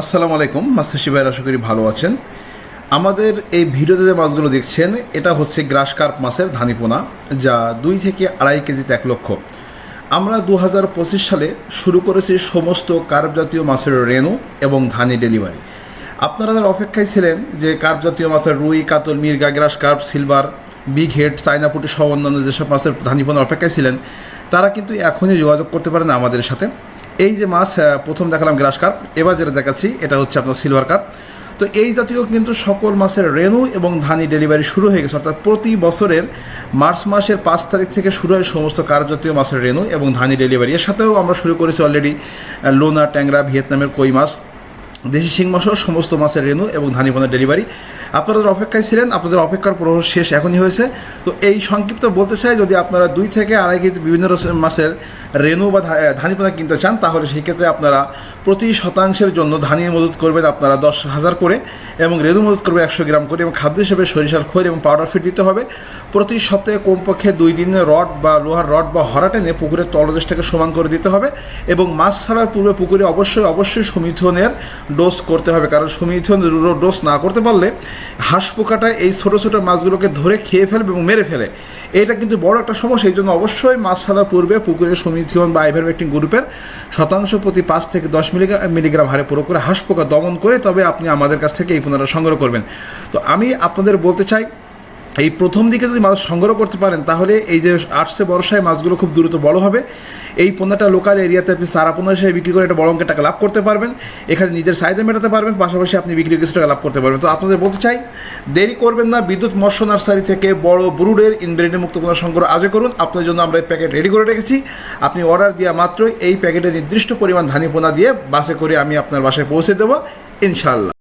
আসসালামু আলাইকুম, মাস্টার শিবাই আশা করি ভালো আছেন। আমাদের এই ভিডিওতে যে মাছগুলো দেখছেন, এটা হচ্ছে গ্রাস কার্প মাছের ধানিপোনা, যা দুই থেকে আড়াই কেজিতে এক লক্ষ। আমরা দু হাজার পঁচিশ সালে শুরু করেছি সমস্ত কার্প জাতীয় মাছের রেনু এবং ধানি ডেলিভারি। আপনারা যারা অপেক্ষায় ছিলেন যে কার্প জাতীয় মাছের রুই, কাতল, মির্গা, grass carp, silver, big head চাইনাপুটি সহ অন্যান্য যেসব মাছের ধানিপোনা অপেক্ষায় ছিলেন, তারা কিন্তু এখনই যোগাযোগ করতে পারেন আমাদের সাথে। এই যে মাছ প্রথম দেখালাম গ্রাস কার্প। এবার যেটা দেখাচ্ছি, এটা হচ্ছে আপনার সিলভার কার্প। তো এই জাতীয় কিন্তু সকল মাছের রেনু এবং ধানি ডেলিভারি শুরু হয়ে গেছে। অর্থাৎ প্রতি বছরের মার্চ মাসের পাঁচ তারিখ থেকে শুরু হয় সমস্ত কার্প জাতীয় মাছের রেনু এবং ধানি ডেলিভারি। এর সাথেও আমরা শুরু করেছি অলরেডি লোনা, ট্যাংরা, ভিয়েতনামের কই মাছ, দেশি শিং মাছও সমস্ত মাছের রেনু এবং ধানি ধানিপোনা ডেলিভারি। আপনারা যারা অপেক্ষায় ছিলেন, আপনাদের অপেক্ষার প্রহর শেষ এখনই হয়েছে। তো এই সংক্ষিপ্ত বলতে চাই, যদি আপনারা দুই থেকে আড়াই কেজি বিভিন্ন মাছের রেনু বা ধা- ধানিপোনা কিনতে চান, তাহলে সেই ক্ষেত্রে আপনারা প্রতি শতাংশের জন্য ধানি মজুত করবেন আপনারা দশ হাজার করে এবং রেনু মজুত করবে একশো গ্রাম করে এবং খাদ্য হিসেবে সরিষার খৈর এবং পাউডার ফিট দিতে হবে। প্রতি সপ্তাহে কমপক্ষে দুই দিনে রড বা লোহার রড বা হরা টেনে পুকুরের তলদেশটাকে সমান করে দিতে হবে এবং মাছ ছাড়ার পূর্বে পুকুরে অবশ্যই অবশ্যই সুমিথনের ডোজ করতে হবে। কারণ সুমিথন ডোজ না করতে পারলে হাঁস পোকাটা এই ছোটো ছোটো মাছগুলোকে ধরে খেয়ে ফেলবে এবং মেরে ফেলে। এটা কিন্তু বড় একটা সমস্যা এই জন্য অবশ্যই মাছ ছাড়া পূর্বে পুকুরের সুমিথিয়ন বা আইভারমেক্টিন গ্রুপের শতাংশ প্রতি পাঁচ থেকে দশ মিলিগ্রাম মিলিগ্রাম হারে পুরো করে হাঁস পোকা দমন করে তবে আপনি আমাদের কাছ থেকে এই পুনরা সংগ্রহ করবেন। তো আমি আপনাদের বলতে চাই এই প্রথম দিকে যদি মাছ সংগ্রহ করতে পারেন, তাহলে এই যে আটশে বর্ষায় মাছগুলো খুব দ্রুত বড় হবে। এই পণ্যটা লোকাল এরিয়াতে আপনি সারা পণ্য হিসেবে বিক্রি করে একটা বড় অঙ্কের টাকা লাভ করতে পারবেন। এখানে নিজের চাহিদা মেটাতে পারবেন, পাশাপাশি আপনি বিক্রি কিছু টাকা লাভ করতে পারবেন। তো আপনাদের বলতে চাই, দেরি করবেন না, বিদ্যুৎ মৎস্য নার্সারি থেকে বড় ব্রুডের ইনব্রেডের মুক্ত পোনা সংগ্রহ আজও করুন। আপনার জন্য আমরা এই প্যাকেট রেডি করে রেখেছি। আপনি অর্ডার দেওয়া মাত্রই এই প্যাকেটে নির্দিষ্ট পরিমাণ ধানি পোনা দিয়ে বাসে করে আমি আপনার বাসায় পৌঁছে দেবো ইনশাল্লাহ